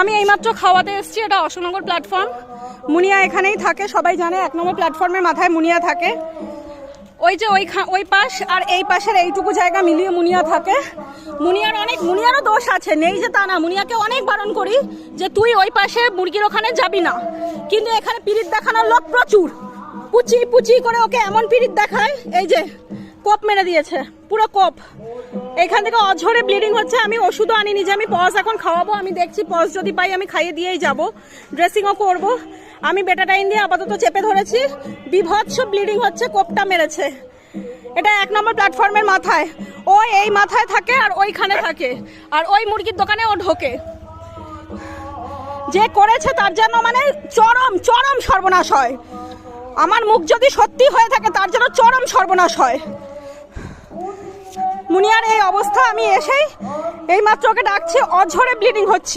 আমি এইমাত্র খাওয়াতে এসেছি, এটা অশোকনগর প্ল্যাটফর্ম মুনিয়া এখানেই থাকে, সবাই জানে, এক নম্বর প্ল্যাটফর্মের মাথায় মুনিয়া থাকে। ওই যে ওই ওই পাশ আর এই পাশের এইটুকু জায়গা মিলিয়ে মুনিয়া থাকে। মুনিয়ার অনেক, মুনিয়ারও দোষ আছে, নেই যে তা না। মুনিয়াকে অনেক বারণ করি যে তুই ওই পাশে মুরগির ওখানে যাবি না। কিন্তু এখানে পিরিত দেখানোর লোক প্রচুর। পুচি পুচি করে ওকে এমন পিরিত দেখায়, এই যে কোপ মেরে দিয়েছে, পুরো কোপ। এখান থেকে অঝরে ব্লিডিং হচ্ছে, আমি ওষুধও আনিনি যে আমি পজ এখন খাওয়াবো, আমি দেখছি পজ যদি পাই আমি খাইয়ে দিয়েই যাব ড্রেসিংও করব। আমি বেটাটাইন দিয়ে আপাতত চেপে ধরেছি, বিভৎস ব্লিডিং হচ্ছে, কোপটা মেরেছে। এটা এক নম্বর প্ল্যাটফর্মের মাথায়। ও এই মাথায় থাকে আর ওইখানে থাকে, আর ওই মুরগির দোকানে ও ঢোকে। যে করেছে তার জন্য মানে চরম চরম সর্বনাশ হয়। আমার মুখ যদি সত্যি হয়ে থাকে, তার জন্য চরম সর্বনাশ হয়। মুনিয়ার এই অবস্থা আমি এসেই এই মাত্র ওকে ডাকছি অঝরে ব্লিডিং হচ্ছে।